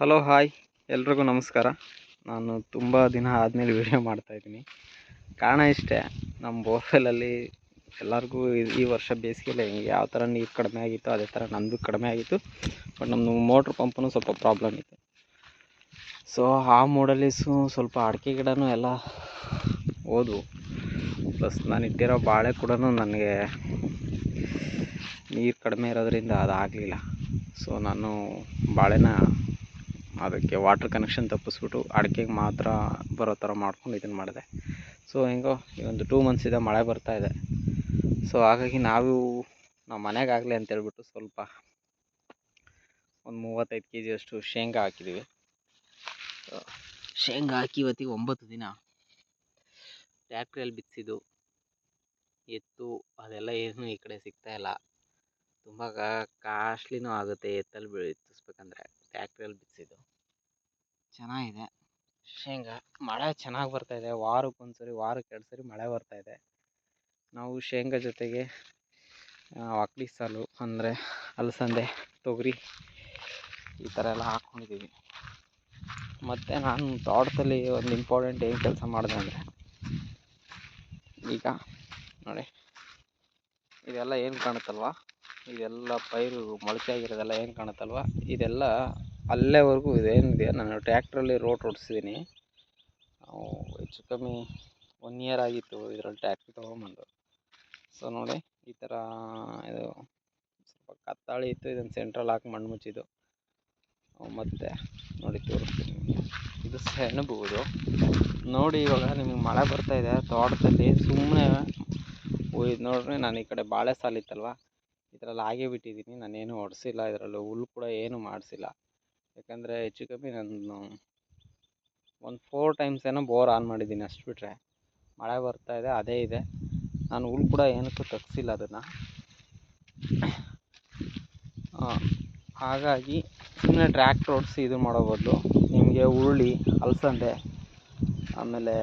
Hello hi ಎಲ್ರಿಗೂ ನಮಸ್ಕಾರ. ನಾನು ತುಂಬ ದಿನ ಆದಮೇಲೆ ವಿಡಿಯೋ ಮಾಡ್ತಾಯಿದ್ದೀನಿ ಕಾರಣ ಇಷ್ಟೇ ನಮ್ಮ ಬೋರ್ವೆಲಲ್ಲಿ ಎಲ್ಲರಿಗೂ ಈ- ವರ್ಷ ಬೇಸಿಗೆಯಲ್ಲಿ ಯಾವ ಥರ ನೀರು ಕಡಿಮೆ ಆಗಿತ್ತು, ಅದೇ ಥರ ನಮ್ಮದು ಕಡಿಮೆ ಆಗಿತ್ತು, ಬಟ್ ನಮ್ಮದು ಮೋಟ್ರ್ ಪಂಪನೂ ಸ್ವಲ್ಪ ಪ್ರಾಬ್ಲಮ್ ಇತ್ತು. ಸೊ ಆ ಮೂಡಲ್ಲಿ ಸ್ವಲ್ಪ ಅಡಿಕೆ ಗಿಡನೂ ಎಲ್ಲ ಹೋದ್ವು. ಪ್ಲಸ್ ನಾನು ಇಟ್ಟಿರೋ ಬಾಳೆ ಕೂಡ ನನಗೆ ನೀರು ಕಡಿಮೆ ಇರೋದ್ರಿಂದ ಅದಾಗಲಿಲ್ಲ. ಸೊ ನಾನು ಬಾಳೆನ ಅದಕ್ಕೆ ವಾಟ್ರ್ ಕನೆಕ್ಷನ್ ತಪ್ಪಿಸ್ಬಿಟ್ಟು ಅಡಿಕೆಗೆ ಮಾತ್ರ ಬರೋ ಥರ ಮಾಡ್ಕೊಂಡು ಇದನ್ನು ಮಾಡಿದೆ. ಸೊ ಹೆಂಗೋ, ಈ ಒಂದು ಟೂ ಇದೆ, ಮಳೆ ಬರ್ತಾ ಇದೆ. ಸೊ ಹಾಗಾಗಿ ನಾವು ನಾವು ಮನೆಗಾಗಲಿ ಅಂತೇಳ್ಬಿಟ್ಟು ಸ್ವಲ್ಪ ಒಂದು ಮೂವತ್ತೈದು ಕೆ ಜಿಯಷ್ಟು ಶೇಂಗಾ ಹಾಕಿದ್ದೀವಿ ಶೇಂಗಾ ಹಾಕಿ ಇವತ್ತಿಗೆ ಒಂಬತ್ತು ದಿನ ಟ್ಯಾಕ್ಟ್ರಿಯಲ್ಲಿ ಬಿತ್ತಿಸಿದ್ದು. ಎತ್ತು, ಅದೆಲ್ಲ ಏನು ಈ ಕಡೆ ಸಿಗ್ತಾ ಇಲ್ಲ. ತುಂಬ ಕಾಸ್ಟ್ಲಿನೂ ಆಗುತ್ತೆ ಎತ್ತಲ್ಲಿ ಬಿತ್ತಿಸ್ಬೇಕಂದ್ರೆ ಟ್ಯಾಕ್ಟ್ರಿಯಲ್ಲಿ ಬಿತ್ತಿಸಿದ್ದು. ಚೆನ್ನಾಗಿದೆ. ಶೇಂಗಾ, ಮಳೆ ಚೆನ್ನಾಗಿ ಬರ್ತಾಯಿದೆ ವಾರಕ್ಕೆ ಒಂದು ಸರಿ ವಾರಕ್ಕೆ ಎರಡು ಸರಿ ಮಳೆ ಬರ್ತಾಯಿದೆ ನಾವು ಶೇಂಗಾ ಜೊತೆಗೆ ಅಕ್ಡಿ ಸಾಲು ಅಂದರೆ ಅಲಸಂದೆ, ತೊಗರಿ ಈ ಥರ ಎಲ್ಲ ಹಾಕ್ಕೊಂಡಿದ್ದೀವಿ. ಮತ್ತು ನಾನು ತೋಟದಲ್ಲಿ ಒಂದು ಇಂಪಾರ್ಟೆಂಟ್ ಏನು ಕೆಲಸ ಮಾಡಿದೆ ಅಂದರೆ, ಈಗ ನೋಡಿ, ಇದೆಲ್ಲ ಏನು ಕಾಣುತ್ತಲ್ವ? ಇದೆಲ್ಲ ಪೈರು ಮೊಳಕೆ ಆಗಿರೋದೆಲ್ಲ ಏನು ಕಾಣುತ್ತಲ್ವ? ಇದೆಲ್ಲ ಅಲ್ಲೇವರೆಗೂ ಇದೇನಿದೆ ನಾನು ಟ್ಯಾಕ್ಟ್ರಲ್ಲಿ ರೋಟ್ ಹೊಡ್ಸಿದ್ದೀನಿ ಹೆಚ್ಚು ಕಮ್ಮಿ ಒನ್ ಇಯರ್ ಆಗಿತ್ತು ಇದರಲ್ಲಿ ಟ್ಯಾಕ್ಟ್ರಿ ತೊಗೊಂಬಂದು. ಸೊ ನೋಡಿ, ಈ ಥರ ಇದು ಸ್ವಲ್ಪ ಕತ್ತಾಳಿ ಇತ್ತು, ಇದನ್ನು ಸೆಂಟ್ರಲ್ಲಿ ಹಾಕಿ ಮಣ್ಣು ಮುಚ್ಚಿದ್ದು. ಮತ್ತು ನೋಡಿ ತೋರಿಸ್ತೀನಿ ಇದು ಸೆಣಬುವುದು. ನೋಡಿ, ಇವಾಗ ನಿಮಗೆ ಮಳೆ ಬರ್ತಾ ಇದೆ, ತೋಟದಲ್ಲಿ ಸುಮ್ಮನೆ ಇದು ನೋಡ್ರಿ, ನಾನು ಈ ಕಡೆ ಬಾಳೆ ಸಾಲಿತ್ತಲ್ವ ಇದರಲ್ಲಿ ಹಾಗೆ ಬಿಟ್ಟಿದ್ದೀನಿ, ನಾನೇನು ಹೊಡೆಸಿಲ್ಲ ಇದರಲ್ಲಿ ಹುಲ್ಲು ಕೂಡ ಏನು ಮಾಡಿಸಿಲ್ಲ. ಯಾಕಂದರೆ ಹೆಚ್ಚು ಕಮ್ಮಿ ನಾನು ಒಂದು ಫೋರ್ ಟೈಮ್ಸ್ ಏನೋ ಬೋರ್ ಆನ್ ಮಾಡಿದ್ದೀನಿ ಅಷ್ಟು ಬಿಟ್ಟರೆ ಮಳೆ ಬರ್ತಾ ಇದೆ, ಅದೇ ಇದೆ. ನಾನು ಹುಲ್ಲು ಕೂಡ ಏನಕ್ಕೂ ತಗ್ಸಿಲ್ಲ ಅದನ್ನು. ಹಾಗಾಗಿ ಸುಮ್ಮನೆ ಟ್ರ್ಯಾಕ್ಟ್ರ್ ಓಡಿಸಿ ಇದು ಮಾಡೋ ಬದಲು ನಿಮಗೆ ಹುರುಳಿ ಅಲಸಂದೆ, ಆಮೇಲೆ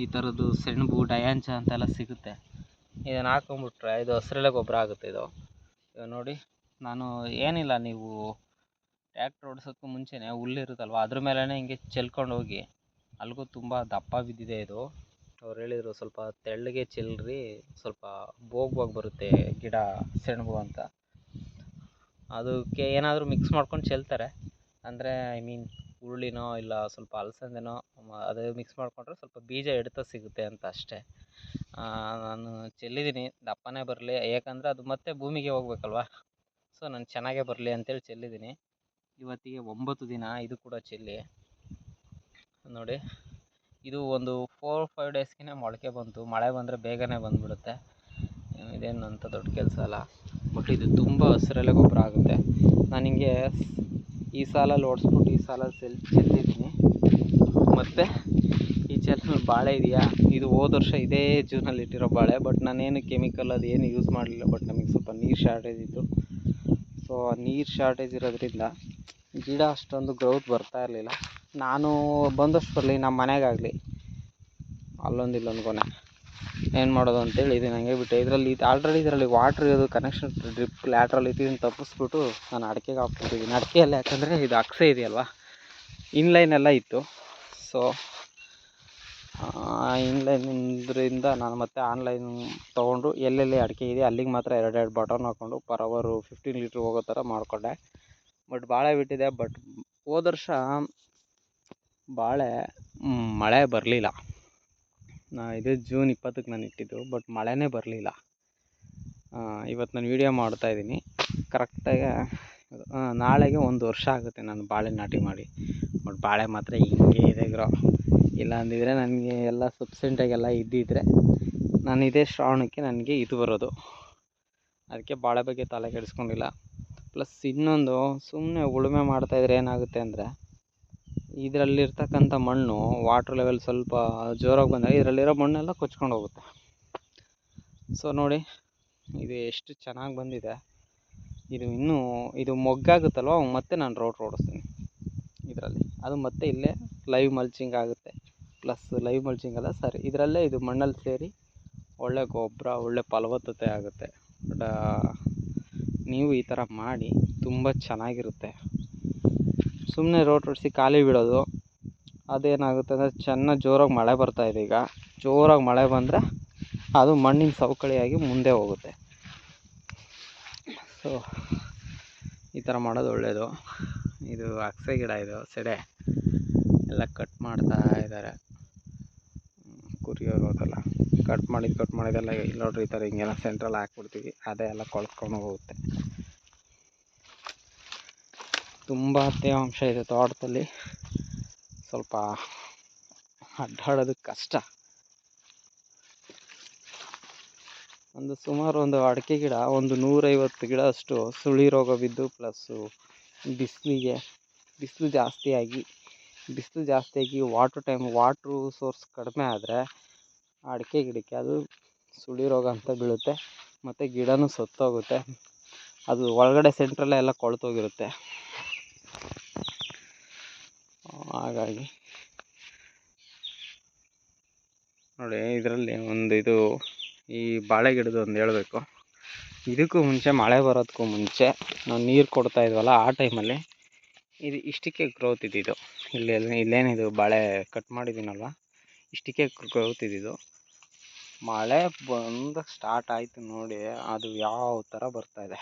ಈ ಥರದ್ದು ಸೆಣಬು, ಡಯಾಂಚ ಅಂತೆಲ್ಲ ಸಿಗುತ್ತೆ. ಇದನ್ನು ಹಾಕೊಂಬಿಟ್ರೆ ಇದು ಹಸ್ರೆಲೆ ಗೊಬ್ಬರ ಆಗುತ್ತೆ ಇದು. ನೋಡಿ. ನಾನು ಏನಿಲ್ಲ, ನೀವು ಟ್ಯಾಕ್ಟ್ರ್ ಓಡ್ಸೋಕ್ಕೂ ಮುಂಚೆನೇ ಹುಲ್ಲಿರುತ್ತಲ್ವ ಅದ್ರ ಮೇಲೇ ಹಿಂಗೆ ಚೆಲ್ಕೊಂಡು ಹೋಗಿ. ಅಲ್ಲಿಗೂ ತುಂಬ ದಪ್ಪ ಬಿದ್ದಿದೆ ಇದು. ಅವ್ರು ಹೇಳಿದರು ಸ್ವಲ್ಪ ತೆಳ್ಳಗೆ ಚೆಲ್ಲಿರಿ ಸ್ವಲ್ಪ ಬೋಗ್ವಾಗಿ ಬರುತ್ತೆ ಗಿಡ, ಸೆಣಬು ಅಂತ. ಅದಕ್ಕೆ ಏನಾದರೂ ಮಿಕ್ಸ್ ಮಾಡ್ಕೊಂಡು ಚೆಲ್ತಾರೆ. ಅಂದರೆ ಐ ಮೀನ್ ಹುರುಳಿನೋ ಇಲ್ಲ ಸ್ವಲ್ಪ ಅಲಸಂದೆನೋ ಅದು ಮಿಕ್ಸ್ ಮಾಡಿಕೊಂಡ್ರೆ ಸ್ವಲ್ಪ ಬೀಜ ಎಡ್ತಾ ಸಿಗುತ್ತೆ ಅಂತ ಅಷ್ಟೇ. ನಾನು ಚೆಲ್ಲಿದ್ದೀನಿ, ದಪ್ಪನೇ ಬರಲಿ, ಯಾಕಂದರೆ ಅದು ಮತ್ತೆ ಭೂಮಿಗೆ ಹೋಗ್ಬೇಕಲ್ವ. ಸೊ, ನಾನು ಚೆನ್ನಾಗೇ ಬರಲಿ ಅಂತೇಳಿ ಚೆಲ್ಲಿದ್ದೀನಿ. ಇವತ್ತಿಗೆ ಒಂಬತ್ತು ದಿನ, ಇದು ಕೂಡ ಚೆಲ್ಲಿ. ನೋಡಿ, ಇದು ಒಂದು ಫೋರ್ ಫೈವ್ ಡೇಸ್ಗೆ ಮೊಳಕೆ ಬಂತು. ಮಳೆ ಬಂದರೆ ಬೇಗನೆ ಬಂದುಬಿಡುತ್ತೆ. ಇದೇನು ದೊಡ್ಡ ಕೆಲಸ ಅಲ್ಲ. ಬಟ್ ಇದು ತುಂಬ ಹಸಿರಲ್ಲೇ ಗೊಬ್ಬರ ಆಗುತ್ತೆ. ನಾನು ಹಿಂಗೆ ಈ ಸಾಲಲ್ಲಿ ಓಡಿಸ್ಬಿಟ್ಟು ಈ ಸಾಲಲ್ಲಿ ಸೆಲ್ ಚೆಲ್ಲಿದ್ದೀನಿ. ಮತ್ತು ಈ ಚೆಲ್ಲ ಬಾಳೆ ಇದೆಯಾ? ಇದು ಹೋದ ವರ್ಷ ಇದೇ ಜೂನಲ್ಲಿ ಇಟ್ಟಿರೋ ಬಾಳೆ ಬಟ್ ನಾನೇನು ಕೆಮಿಕಲ್ ಅದು ಏನು ಯೂಸ್ ಮಾಡಲಿಲ್ಲ ಬಟ್ ನಮಗೆ ಸ್ವಲ್ಪ ನೀರು ಶಾರ್ಟೇಜ್ ಇತ್ತು. ಸೊ, ನೀರು ಶಾರ್ಟೇಜ್ ಇರೋದ್ರಿಂದ ಗಿಡ ಅಷ್ಟೊಂದು ಗ್ರೋತ್ ಬರ್ತಾ ಇರಲಿಲ್ಲ. ನಾನು ಬಂದಷ್ಟು ಬರಲಿ ನಮ್ಮ ಮನೆಗಾಗಲಿ, ಅಲ್ಲೊಂದು ಇಲ್ಲೊಂದು ಕೊನೆ. ಏನು ಮಾಡೋದು ಅಂತೇಳಿ ಇದನ್ನು ಹಂಗೆ ಬಿಟ್ಟೆ. ಇದರಲ್ಲಿ ಇದು ಆಲ್ರೆಡಿ ಇದರಲ್ಲಿ ವಾಟ್ರ್ ಇರೋದು ಕನೆಕ್ಷನ್ ಡ್ರಿಪ್ ಲ್ಯಾಟ್ರಲ್ ಇತ್ತು ಇದನ್ನು ತಪ್ಪಿಸ್ಬಿಟ್ಟು ನಾನು ಅಡಿಕೆಗೆ ಹಾಕ್ಬಿಟ್ಟಿದ್ದೀನಿ ಅಡಿಕೆಯಲ್ಲಿ ಯಾಕಂದರೆ ಇದು ಅಕ್ಸೆ ಇದೆಯಲ್ವ? ಇನ್ಲೈನ್ ಎಲ್ಲ ಇತ್ತು. ಸೊ ಇನ್ಲೈನಿಂದ್ರಿಂದ ನಾನು ಮತ್ತೆ ಆನ್ಲೈನ್ ತೊಗೊಂಡು ಎಲ್ಲೆಲ್ಲಿ ಅಡಿಕೆ ಇದೆ, ಅಲ್ಲಿಗೆ ಮಾತ್ರ ಎರಡೆರಡು ಬಟನ್ ಹಾಕ್ಕೊಂಡು ಪರ್ ಅವರು ಫಿಫ್ಟೀನ್ ಲೀಟ್ರ್ ಹೋಗೋ ಥರ ಮಾಡಿಕೊಂಡೆ. ಬಟ್ ಬಾಳೆ ಬಿಟ್ಟಿದೆ ಬಟ್ ಹೋದ ವರ್ಷ ಬಾಳೆ ಮಳೆ ಬರಲಿಲ್ಲ. ಇದು ಜೂನ್ ಇಪ್ಪತ್ತಕ್ಕೆ ನಾನು ಇಟ್ಟಿದ್ದು ಬಟ್ ಮಳೆನೇ ಬರಲಿಲ್ಲ. ಇವತ್ತು ನಾನು ವೀಡಿಯೋ ಮಾಡ್ತಾಯಿದ್ದೀನಿ ಕರೆಕ್ಟಾಗಿ ನಾಳೆಗೆ ಒಂದು ವರ್ಷ ಆಗುತ್ತೆ ನಾನು ಬಾಳೆ ನಾಟಿ ಮಾಡಿ. ಬಟ್ ಬಾಳೆ ಮಾತ್ರ ಹಿಂಗೆ ಇದೆ, ಗ್ರೋ. ಇಲ್ಲ ಅಂದಿದ್ರೆ ನನಗೆ ಎಲ್ಲ ಸಬ್ಸೆಂಟಾಗೆಲ್ಲ ಇದ್ದಿದ್ದರೆ ನಾನು ಇದೇ ಶ್ರಾವಣಕ್ಕೆ ನನಗೆ ಇದು ಬರೋದು. ಅದಕ್ಕೆ ಭಾಳ ಬಗ್ಗೆ ತಲೆ ಕೆಡಿಸ್ಕೊಂಡಿಲ್ಲ. ಪ್ಲಸ್ ಇನ್ನೊಂದು ಸುಮ್ಮನೆ ಉಳುಮೆ ಮಾಡ್ತಾಯಿದ್ರೆ ಏನಾಗುತ್ತೆ ಅಂದರೆ, ಇದರಲ್ಲಿರ್ತಕ್ಕಂಥ ಮಣ್ಣು ವಾಟ್ರ್ ಲೆವೆಲ್ ಸ್ವಲ್ಪ ಜೋರಾಗಿ ಬಂದಾಗ ಇದರಲ್ಲಿರೋ ಮಣ್ಣೆಲ್ಲ ಕೊಚ್ಕೊಂಡು ಹೋಗುತ್ತೆ. ಸೊ ನೋಡಿ, ಇದು ಎಷ್ಟು ಚೆನ್ನಾಗಿ ಬಂದಿದೆ. ಇದು ಇನ್ನೂ, ಇದು ಮೊಗ್ಗಾಗುತ್ತಲ್ವ, ಮತ್ತೆ ನಾನು ರೋಡ್ ಓಡಿಸ್ತೀನಿ. ಇದರಲ್ಲಿ. ಅದು ಮತ್ತೆ ಇಲ್ಲೇ ಲೈವ್ ಮಲ್ಚಿಂಗ್ ಆಗುತ್ತೆ. ಪ್ಲಸ್ ಲೈವ್ ಮಲ್ಚಿಂಗ್ ಅಲ್ಲ ಸರಿ ಇದರಲ್ಲೇ ಇದು ಮಣ್ಣಲ್ಲಿ ಸೇರಿ ಒಳ್ಳೆ ಗೊಬ್ಬರ, ಒಳ್ಳೆ ಫಲವತ್ತತೆ ಆಗುತ್ತೆ. ಬಟ್ ನೀವು ಈ ಥರ ಮಾಡಿ ತುಂಬ ಚೆನ್ನಾಗಿರುತ್ತೆ. ಸುಮ್ಮನೆ ರೋಡ್ ರೋಡ್ಸಿ ಖಾಲಿ ಬಿಡೋದು. ಅದೇನಾಗುತ್ತೆ ಅಂದರೆ ಚೆನ್ನಾಗಿ ಜೋರಾಗಿ ಮಳೆ ಬರ್ತಾ ಇದೆ ಈಗ. ಜೋರಾಗಿ ಮಳೆ ಬಂದರೆ ಅದು ಮಣ್ಣಿನ ಸವಕಳಿಯಾಗಿ ಮುಂದೆ ಹೋಗುತ್ತೆ. ಸೊ ಈ ಥರ ಮಾಡೋದು ಒಳ್ಳೆಯದು ಇದು ಅಕ್ಸೆ ಗಿಡ ಇದು, ಸೆಡೆ. ಎಲ್ಲ ಕಟ್ ಮಾಡ್ತಾ ಇದ್ದಾರೆ. ಕುರಿಯೋರು ಅದೆಲ್ಲ. ಕಟ್ ಮಾಡಿದ್ದು ಕಟ್ ಮಾಡಿದ್ದೆಲ್ಲ ಇಲ್ಲಿ ನೋಡ್ರಿ ಈ ಥರ ಹಿಂಗೆಲ್ಲ ಸೆಂಟ್ರಲ್ಲಿ ಹಾಕ್ಬಿಡ್ತೀವಿ. ಅದೇ ಎಲ್ಲ ಕೊಳ್ತ್ಕೊಂಡು ಹೋಗುತ್ತೆ. ತುಂಬ ತೇವಾಂಶ ಇದೆ ತೋಟದಲ್ಲಿ. ಸ್ವಲ್ಪ ಅಡ್ಡಾಡೋದಕ್ಕೆ ಕಷ್ಟ. ಒಂದು ಸುಮಾರು ಒಂದು ಅಡಿಕೆ ಗಿಡ, ಒಂದು ನೂರೈವತ್ತು ಗಿಡ ಅಷ್ಟು ಸುಳಿ ರೋಗ ಬಿದ್ದು, ಪ್ಲಸ್ಸು ಬಿಸಿಲಿಗೆ, ಬಿಸಿಲು ಜಾಸ್ತಿಯಾಗಿ ಬಿಸಿಲು ಜಾಸ್ತಿಯಾಗಿ ವಾಟ್ರ್ ಟೈಮ್ ವಾಟ್ರು ಸೋರ್ಸ್ ಕಡಿಮೆ ಆದರೆ ಅಡಿಕೆ ಗಿಡಕ್ಕೆ ಅದು ಸುಳಿ ರೋಗ ಅಂತ ಬೀಳುತ್ತೆ, ಮತ್ತು ಗಿಡವೂ ಸತ್ತೋಗುತ್ತೆ, ಅದು ಒಳಗಡೆ ಸೆಂಟ್ರಲ್ಲೇ ಎಲ್ಲ ಕೊಳೆತೋಗಿರುತ್ತೆ ಹಾಗಾಗಿ ನೋಡಿ ಇದರಲ್ಲಿ ಒಂದು ಇದು ಈ ಬಾಳೆ ಗಿಡದ ಒಂದು ಹೇಳಬೇಕು. ಇದಕ್ಕೂ ಮುಂಚೆ ಮಳೆ ಬರೋದಕ್ಕೂ ಮುಂಚೆ ನಾವು ನೀರು ಕೊಡ್ತಾ ಇದ್ವಲ್ಲ ಆ ಟೈಮಲ್ಲಿ ಇದು ಇಷ್ಟಕ್ಕೆ ಗ್ರೋತ್ ಇದ್ದಿದ್ದು ಇಲ್ಲಿ ಇಲ್ಲೇನಿದು, ಬಾಳೆ ಕಟ್ ಮಾಡಿದ್ದೀನಲ್ವ ಇಷ್ಟಕ್ಕೆ ಗ್ರೋತ್ ಇದ್ದಿದ್ದು ಮಳೆ ಬಂದು ಸ್ಟಾರ್ಟ್ ಆಯಿತು ನೋಡಿ, ಅದು ಯಾವ ಥರ ಬರ್ತಾಯಿದೆ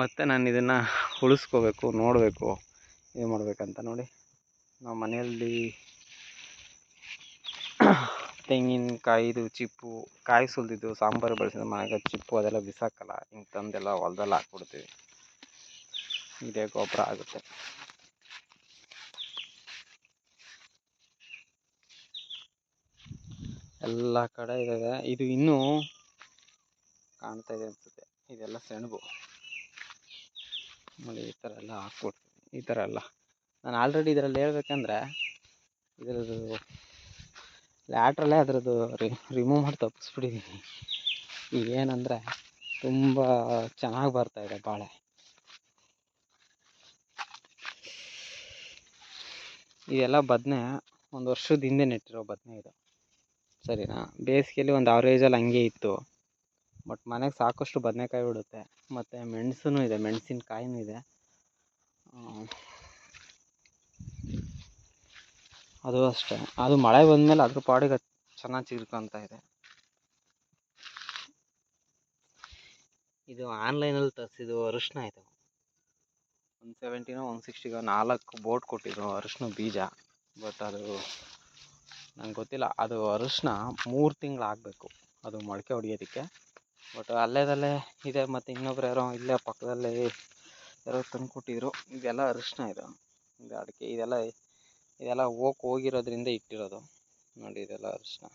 ಮತ್ತು ನಾನು ಇದನ್ನು ಉಳಿಸ್ಕೋಬೇಕು, ನೋಡಬೇಕು, ಏನು ಮಾಡಬೇಕಂತ ನೋಡಿ. ನಾವು ಮನೆಯಲ್ಲಿ ತೆಂಗಿನಕಾಯಿದು, ಚಿಪ್ಪು, ಕಾಯಿ ಸುಲಿದಿದ್ದು, ಸಾಂಬಾರು ಬಳಸಿದ ಮನೆಗೆ ಚಿಪ್ಪು ಅದೆಲ್ಲ ಬಿಸಾಕಲ್ಲ, ಹಿಂಗೆ ತಂದೆಲ್ಲ ಹೊಲ್ದಲ್ಲಿ ಹಾಕ್ಬಿಡ್ತೀವಿ. ಇದೇ ಗೊಬ್ಬರ ಆಗುತ್ತೆ. ಎಲ್ಲ ಕಡೆ ಇದೆ ಇದು ಇನ್ನೂ ಕಾಣ್ತಾ ಇದೆ ಅನ್ಸುತ್ತೆ. ಇದೆಲ್ಲ ಸೆಣಬು. ನೋಡಿ ಈ ಥರ ಎಲ್ಲ ಹಾಕ್ಬಿಡ್ತೀನಿ ಈ ಥರ ಎಲ್ಲ. ನಾನು ಆಲ್ರೆಡಿ ಇದರಲ್ಲಿ ಹೇಳ್ಬೇಕಂದ್ರೆ ಇದರದ್ದು ಲ್ಯಾಟ್ರಲ್ಲೇ ಅದರದ್ದು ರಿಮೂವ್ ಮಾಡಿ ತಪ್ಪಿಸ್ಬಿಟ್ಟಿದ್ದೀನಿ ಏನಂದರೆ ತುಂಬ ಚೆನ್ನಾಗಿ ಬರ್ತಾಯಿದೆ ಬಾಳೆ. ಇದೆಲ್ಲ ಬದನೆ ಒಂದು ವರ್ಷದ ಹಿಂದೆ ನೆಟ್ಟಿರೋ ಬದನೆ ಇದು. ಸರಿನಾ? ಬೇಸಿಗೆಯಲ್ಲಿ ಒಂದು ಆವ್ರೇಜಲ್ಲಿ ಹಂಗೆ ಇತ್ತು. ಬಟ್ ಮನೆಗೆ ಸಾಕಷ್ಟು ಬದನೆಕಾಯಿ ಬಿಡುತ್ತೆ. ಮತ್ತು ಮೆಣಸೂ ಇದೆ, ಮೆಣಸಿನ್ಕಾಯಿನೂ ಇದೆ. ಅದು ಅಷ್ಟೇ. ಅದು ಮಳೆ ಬಂದಮೇಲೆ ಅದ್ರ ಪಾಡಿಗೆ ಚೆನ್ನಾಗಿ ಚಿಗುರ್ಕೊಂತ ಇದೆ. ಇದು ಆನ್ಲೈನಲ್ಲಿ ತರಿಸಿದ್ದು ಅರಿಶಿನ ಇದು. ಒನ್ ಸೆವೆಂಟಿನೋ ಒನ್ ಸಿಕ್ಸ್ಟಿಗೋ ನಾಲ್ಕು ಬೋಟ್ ಕೊಟ್ಟಿದ್ರು ಅರಿಶಿನ ಬೀಜ. ಬಟ್ ಅದು ನಂಗೆ ಗೊತ್ತಿಲ್ಲ. ಅದು ಅರಿಶಿನ ಮೂರು ತಿಂಗಳು ಆಗಬೇಕು. ಅದು ಮೊಳಕೆ ಹೊಡಿಯೋದಕ್ಕೆ. ಬಟ್ ಅಲ್ಲೇದಲ್ಲೇ ಇದೆ ಮತ್ತು ಇನ್ನೊಬ್ರು ಯಾರೋ ಇಲ್ಲೇ ಪಕ್ಕದಲ್ಲೇ ಯಾರೋ ತಂದು ಕೊಟ್ಟಿದ್ರು. ಇದೆಲ್ಲ ಅರಿಶಿನ ಇದು. ಇದು ಅಡಿಕೆ ಇದೆಲ್ಲ ಇದೆಲ್ಲ ಹೋಗ್ ಹೋಗಿರೋದ್ರಿಂದ ಇಟ್ಟಿರೋದು. ನೋಡಿ ಇದೆಲ್ಲ ಅರಿಶಿನ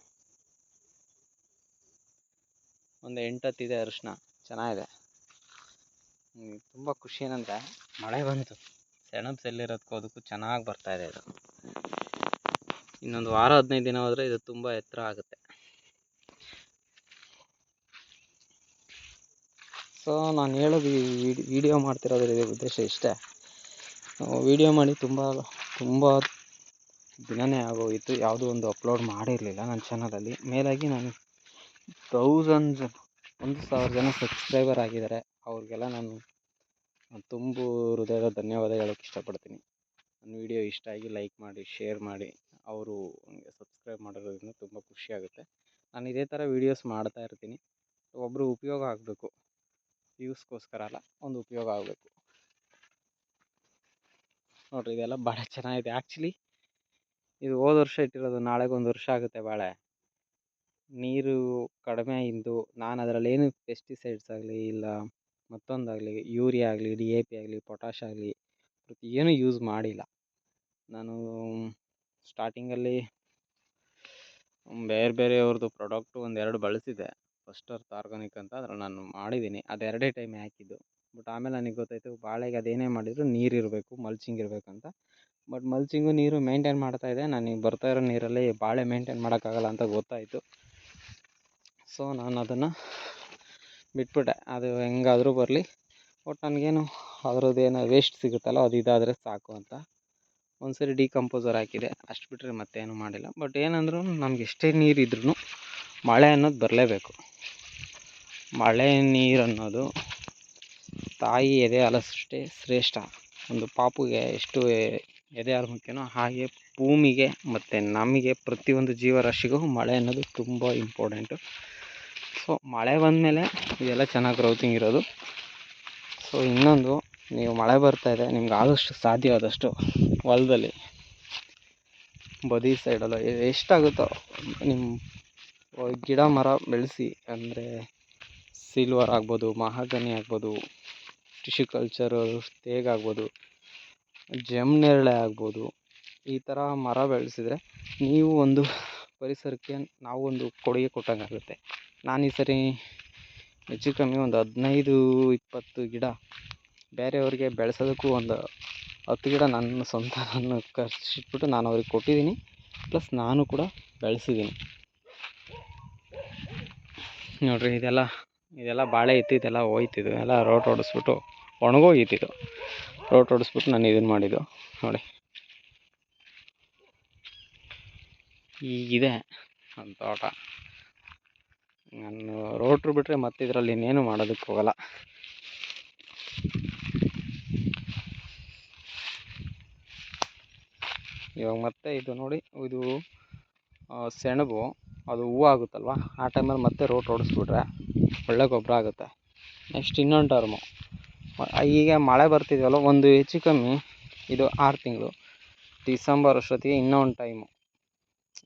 ಒಂದು ಎಂಟು ಇದೆ ಅರಿಶಿನ ಚೆನ್ನಾಗಿದೆ. ತುಂಬ ಖುಷಿ ಏನಂದರೆ ಮಳೆ ಬಂತು. ಸೆಣಬು ಸೆಲ್ಲಿರೋದಕ್ಕೂ ಅದಕ್ಕೂ ಚೆನ್ನಾಗಿ ಬರ್ತಾಯಿದೆ ಇದು ಇನ್ನೊಂದು ವಾರ, ಹದಿನೈದು ದಿನ ಹೋದರೆ ಇದು ತುಂಬ ಎತ್ತರ ಆಗುತ್ತೆ. ಸೊ ನಾನು ಹೇಳೋದು ಈ ವಿಡಿಯೋ ಮಾಡ್ತಿರೋದ್ರ ಉದ್ದೇಶ ಇಷ್ಟೇ. ವಿಡಿಯೋ ಮಾಡಿ ತುಂಬ ತುಂಬ ದಿನನೇ ಆಗೋಗಿತ್ತು ಯಾವುದೂ ಒಂದು ಅಪ್ಲೋಡ್ ಮಾಡಿರಲಿಲ್ಲ ನನ್ನ ಚಾನಲಲ್ಲಿ. ಮೇಲಾಗಿ ನಾನು ತೌಸಂಡ್ಸ್ ಒಂದು ಸಾವಿರ ಜನ ಸಬ್ಸ್ಕ್ರೈಬರ್ ಆಗಿದ್ದಾರೆ. ಅವ್ರಿಗೆಲ್ಲ ನಾನು ತುಂಬು ಹೃದಯದ ಧನ್ಯವಾದ ಹೇಳೋಕೆ ಇಷ್ಟಪಡ್ತೀನಿ. ನನ್ನ ವಿಡಿಯೋ ಇಷ್ಟ ಆಗಿ ಲೈಕ್ ಮಾಡಿ, ಶೇರ್ ಮಾಡಿ, ಅವರು ನನಗೆ ಸಬ್ಸ್ಕ್ರೈಬ್ ಮಾಡಿರೋದ್ರಿಂದ ತುಂಬ ಖುಷಿಯಾಗುತ್ತೆ ನಾನು ಇದೇ ಥರ ವೀಡಿಯೋಸ್ ಮಾಡ್ತಾ ಇರ್ತೀನಿ. ಒಬ್ಬರು ಉಪಯೋಗ ಆಗಬೇಕು. ವ್ಯೂಸ್ಗೋಸ್ಕರ ಅಲ್ಲ, ಒಂದು ಉಪಯೋಗ ಆಗಬೇಕು. ನೋಡಿರಿ, ಇದೆಲ್ಲ ಭಾಳ ಚೆನ್ನಾಗಿದೆ. ಆ್ಯಕ್ಚುಲಿ ಇದು ಹೋದ ವರ್ಷ ಇಟ್ಟಿರೋದು, ನಾಳೆಗೆ ಒಂದು ವರ್ಷ ಆಗುತ್ತೆ ಬಾಳೆ. ನೀರು ಕಡಿಮೆ ಇದ್ದು ನಾನು ಅದರಲ್ಲಿ ಏನು ಪೆಸ್ಟಿಸೈಡ್ಸ್ ಆಗಲಿ, ಇಲ್ಲ ಮತ್ತೊಂದಾಗಲಿ ಯೂರಿಯಾ ಆಗಲಿ ಡಿ ಎ ಪಿ ಆಗಲಿ, ಪೊಟ್ಯಾಷ್ ಆಗಲಿ ಏನೂ ಯೂಸ್ ಮಾಡಿಲ್ಲ. ನಾನು ಸ್ಟಾರ್ಟಿಂಗಲ್ಲಿ ಬೇರೆ ಬೇರೆಯವ್ರದ್ದು ಪ್ರಾಡಕ್ಟು ಒಂದೆರಡು ಬಳಸಿದೆ. ಫಸ್ಟ್ ಅರ್ತ್ ಆರ್ಗಾನಿಕ್ ಅಂತ, ಅದ್ರಲ್ಲಿ ನಾನು ಮಾಡಿದ್ದೀನಿ. ಅದು ಟೈಮ್ ಹಾಕಿದ್ದು. ಬಟ್ ಆಮೇಲೆ ನನಗೆ ಗೊತ್ತಾಯಿತು, ಬಾಳೆಗೆ ಅದೇನೇ ಮಾಡಿದರೂ ನೀರು ಇರಬೇಕು, ಮಲ್ಚಿಂಗ್ ಇರಬೇಕು ಅಂತ. ಬಟ್ ಮಲ್ಚಿಂಗು ನೀರು ಮೇಂಟೈನ್ ಇದೆ ನನಗೆ ಬರ್ತಾ ಇರೋ ನೀರಲ್ಲಿ ಬಾಳೆ ಮೇಂಟೈನ್ ಮಾಡೋಕ್ಕಾಗಲ್ಲ ಅಂತ ಗೊತ್ತಾಯಿತು. ಸೊ ನಾನು ಅದನ್ನು ಬಿಟ್ಬಿಟ್ಟೆ. ಅದು ಹೆಂಗಾದ್ರೂ ಬರಲಿ. ಒಟ್ಟು ನನಗೇನು ಅದ್ರದ್ದೇನೋ ವೇಸ್ಟ್ ಸಿಗುತ್ತಲ್ಲ, ಅದು ಇದಾದರೆ ಸಾಕು ಅಂತ. ಒಂದು ಸರಿ ಡಿಕಂಪೋಸರ್ ಹಾಕಿದೆ. ಅಷ್ಟು ಬಿಟ್ಟರೆ ಮತ್ತೇನು ಮಾಡಿಲ್ಲ. ಬಟ್ ಏನಂದ್ರೂ ನಮ್ಗೆ ಎಷ್ಟೇ ಇದ್ರೂ ಮಳೆ ಅನ್ನೋದು ಬರಲೇಬೇಕು. ಮಳೆ ನೀರು ಅನ್ನೋದು ತಾಯಿ ಎದೆ ಹಾಲಷ್ಟೇ ಶ್ರೇಷ್ಠ. ಒಂದು ಪಾಪುಗೆ ಎಷ್ಟು ಎದೆ ಹಾಲು ಮುಖ್ಯನೋ ಹಾಗೆ ಭೂಮಿಗೆ ಮತ್ತು ನಮಗೆ ಪ್ರತಿಯೊಂದು ಜೀವರಾಶಿಗೂ ಮಳೆ ಅನ್ನೋದು ತುಂಬ ಇಂಪಾರ್ಟೆಂಟು ಸೊ ಮಳೆ ಬಂದಮೇಲೆ ಇದೆಲ್ಲ ಚೆನ್ನಾಗಿ ಗ್ರೌತಿಂಗ್ ಇರೋದು. ಸೊ ಇನ್ನೊಂದು, ನೀವು ಮಳೆ ಬರ್ತಾ ಇದೆ, ನಿಮ್ಗೆ ಆದಷ್ಟು ಸಾಧ್ಯವಾದಷ್ಟು ಹೊಲದಲ್ಲಿ, ಬದಿ ಸೈಡಲ್ಲ ಎಷ್ಟಾಗುತ್ತೋ ನಿಮ್ಮ ಗಿಡ ಮರ ಬೆಳೆಸಿ, ಅಂದರೆ ಸಿಲ್ವರ್ ಆಗ್ಬೋದು ಮಹಾಗನಿ ಆಗ್ಬೋದು ಟಿಶ್ಯೂ ಕಲ್ಚರ್ ತೇಗ ಆಗ್ಬೋದು ಜಮ್ನೇರಳೆ ಆಗ್ಬೋದು, ಈ ಥರ ಮರ ಬೆಳೆಸಿದ್ರೆ ನೀವು ಒಂದು ಪರಿಸರಕ್ಕೆ ನಾವು ಒಂದು ಕೊಡುಗೆ ಕೊಟ್ಟಂಗೆ ಆಗುತ್ತೆ ನಾನು ಈ ಸರಿ ಹೆಚ್ಚು ಕಮ್ಮಿ ಒಂದು ಹದಿನೈದು, ಇಪ್ಪತ್ತು ಗಿಡ ಬೇರೆಯವ್ರಿಗೆ ಬೆಳೆಸೋದಕ್ಕೂ ಒಂದು ಹತ್ತು ಗಿಡ ನನ್ನ ಸ್ವಂತ ನನ್ನ ಖರ್ಚಿಟ್ಬಿಟ್ಟು ನಾನು ಅವ್ರಿಗೆ ಕೊಟ್ಟಿದ್ದೀನಿ. ಪ್ಲಸ್ ನಾನು ಕೂಡ ಬೆಳೆಸಿದ್ದೀನಿ. ನೋಡಿರಿ, ಇದೆಲ್ಲ ಇದೆಲ್ಲ ಬಾಳೆ ಇತ್ತು, ಇದೆಲ್ಲ ಹೋಯ್ತಿದ್ದು ಎಲ್ಲ ರೋಟ್ ಹೊಡೆಸ್ಬಿಟ್ಟು ಒಣಗೋಗಿತ್ತಿದ್ದು ರೋಟ್ ಓಡಿಸ್ಬಿಟ್ಟು ನಾನು ಇದನ್ನು ಮಾಡಿದ್ದು. ನೋಡಿ. ಈಗಿದೆ ನನ್ನ ತೋಟ. ನಾನು ರೋಟ್ರು ಬಿಟ್ಟರೆ ಮತ್ತೆ ಇದರಲ್ಲಿ ಇನ್ನೇನು ಮಾಡೋದಕ್ಕೆ ಹೋಗಲ್ಲ. ಇವಾಗ ಮತ್ತೆ ಇದು ನೋಡಿ, ಇದು ಸೆಣಬು, ಅದು ಹೂವು ಆಗುತ್ತಲ್ವ? ಆ ಟೈಮಲ್ಲಿ ಮತ್ತೆ ರೋಟ್ ಹೊಡೆಸ್ಬಿಟ್ರೆ ಒಳ್ಳೆ ಗೊಬ್ಬರ ಆಗುತ್ತೆ. ನೆಕ್ಸ್ಟ್ ಇನ್ನೊಂದು ಟರ್ಮು. ಈಗ ಮಳೆ ಬರ್ತಿದೆಯಲ್ಲ ಒಂದು ಹೆಚ್ಚು ಕಮ್ಮಿ ಇದು ಆರು ತಿಂಗಳು. ಡಿಸೆಂಬರ್ ಅಷ್ಟೊತ್ತಿಗೆ ಇನ್ನೊಂದು ಟೈಮು.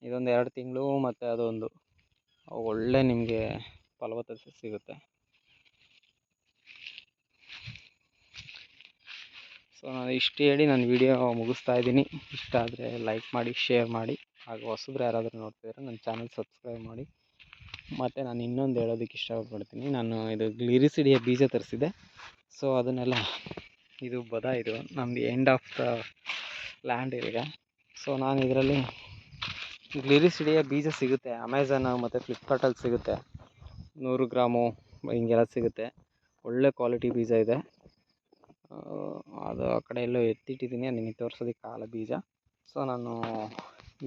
ಇದೊಂದು ಎರಡು ತಿಂಗಳು ಮತ್ತು ಅದೊಂದು. ಒಳ್ಳೆ ನಿಮಗೆ ಫಲವತ್ತತೆ ಸಿಗುತ್ತೆ. ಸೊ ನಾನು ಇಷ್ಟು ಹೇಳಿ ನಾನು ವಿಡಿಯೋ ಮುಗಿಸ್ತಾ ಇದ್ದೀನಿ. ಇಷ್ಟ ಆದರೆ ಲೈಕ್ ಮಾಡಿ ಶೇರ್ ಮಾಡಿ. ಹಾಗೂ ಹೊಸಬ್ರು ಯಾರಾದರೂ ನೋಡ್ತಿದ್ರೆ ನನ್ನ ಚಾನಲ್ ಸಬ್ಸ್ಕ್ರೈಬ್ ಮಾಡಿ. ಮತ್ತು ನಾನು ಇನ್ನೊಂದು ಹೇಳೋದಕ್ಕೆ ಇಷ್ಟಪಡ್ತೀನಿ. ನಾನು ಇದು ಗ್ಲಿರಿಸಿಡಿಯ ಬೀಜ ತರಿಸಿದೆ ಸೊ ಅದನ್ನೆಲ್ಲ ಇದು ಬದ ಇದು. ನಮ್ಮದು ಎಂಡ್ ಆಫ್ ದ ಲ್ಯಾಂಡ್ ಈಗ. ಸೊ ನಾನು ಇದರಲ್ಲಿ ಗ್ಲಿರಿಸಿಡಿಯ ಬೀಜ ಸಿಗುತ್ತೆ. ಅಮೆಝಾನ್ ಮತ್ತು ಫ್ಲಿಪ್ಕಾರ್ಟಲ್ಲಿ ಸಿಗುತ್ತೆ. ನೂರು ಗ್ರಾಮು ಹಿಂಗೆಲ್ಲ ಸಿಗುತ್ತೆ. ಒಳ್ಳೆ ಕ್ವಾಲಿಟಿ ಬೀಜ ಇದೆ. ಅದು ಆ ಕಡೆ ಎಲ್ಲೋ ಎತ್ತಿಟ್ಟಿದ್ದೀನಿ ನಿಮಗೆ ತೋರ್ಸೋದಕ್ಕೆ ಕಾಲ ಬೀಜ. ಸೊ ನಾನು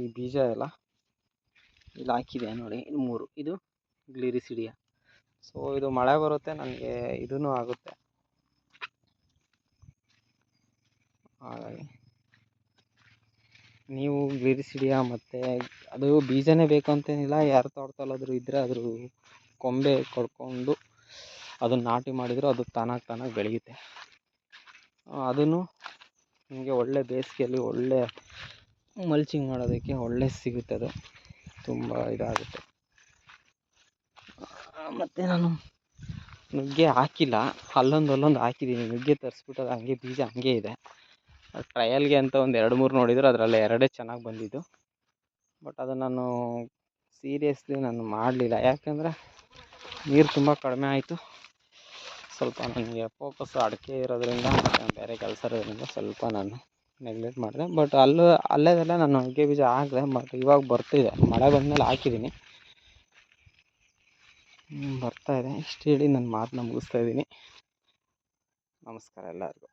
ಈ ಬೀಜ ಎಲ್ಲ ಇಲ್ಲಿ ಹಾಕಿದೆ ನೋಡಿ ಮೂರು. ಇದು ಗ್ಲಿರಿಸಿಡಿಯ ಸೊ ಇದು ಮಳೆ ಬರುತ್ತೆ, ನನಗೆ ಇದೂ ಆಗುತ್ತೆ. ಹಾಗಾಗಿ ನೀವು ಗ್ಲಿರಿಸಿಡಿಯ ಮತ್ತು ಅದು ಬೀಜನೇ ಬೇಕು ಅಂತೇನಿಲ್ಲ ಯಾರ ತೋಟದಲ್ಲಾದರೂ ಇದ್ದರೆ ಅದ್ರ ಕೊಂಬೆ ಕೊಡ್ಕೊಂಡು ಅದನ್ನು ನಾಟಿ ಮಾಡಿದರೂ ಅದು ತಾನಾಗಿ ತಾನಾಗಿ ಬೆಳೆಯುತ್ತೆ. ಅದನ್ನು ನಿಮಗೆ ಒಳ್ಳೆ ಬೇಸಿಗೆಯಲ್ಲಿ ಒಳ್ಳೆ ಮಲ್ಚಿಂಗ್ ಮಾಡೋದಕ್ಕೆ ಒಳ್ಳೆ ಸಿಗುತ್ತೆ ಅದು. ತುಂಬ ಇದಾಗುತ್ತೆ. ಮತ್ತು ನಾನು ನುಗ್ಗೆ ಹಾಕಿಲ್ಲ, ಅಲ್ಲೊಂದು ಅಲ್ಲೊಂದು ಹಾಕಿದ್ದೀನಿ ನುಗ್ಗೆ ತರಿಸ್ಬಿಟ್ಟು ಅದು ಹಂಗೆ ಬೀಜ ಹಂಗೆ ಇದೆ. ಟ್ರಯಲ್ಗೆ ಅಂತ ಒಂದು ಎರಡು ಮೂರು ನೋಡಿದ್ರು, ಅದರಲ್ಲಿ ಎರಡೇ ಚೆನ್ನಾಗಿ ಬಂದಿದ್ದು. ಬಟ್ ಅದನ್ನು ನಾನು ಸೀರಿಯಸ್ಲಿ ನಾನು ಮಾಡಲಿಲ್ಲ. ಯಾಕಂದರೆ ನೀರು ತುಂಬ ಕಡಿಮೆ ಆಯಿತು. ಸ್ವಲ್ಪ ನನಗೆ ಫೋಕಸ್ ಅಡಿಕೆ ಇರೋದ್ರಿಂದ ಬೇರೆ ಕೆಲಸ ಇರೋದ್ರಿಂದ ಸ್ವಲ್ಪ ನಾನು ನೆಗ್ಲೆಕ್ಟ್ ಮಾಡಿದೆ. ಬಟ್ ಅಲ್ಲೂ ಅಲ್ಲೇದೆಲ್ಲ ನಾನು ಅಡಿಕೆ ಬೀಜ ಹಾಕಿದೆ ಬಟ್ ಇವಾಗ ಬರ್ತಿದೆ. ಮಳೆ ಬಂದಮೇಲೆ ಹಾಕಿದ್ದೀನಿ. ಬರ್ತಾ ಇದೆ. ಇಷ್ಟು ಹೇಳಿ ನನ್ನ ಮಾತನ್ನ ಮುಗಿಸ್ತಾ ಇದ್ದೀನಿ. ನಮಸ್ಕಾರ ಎಲ್ಲರಿಗೂ.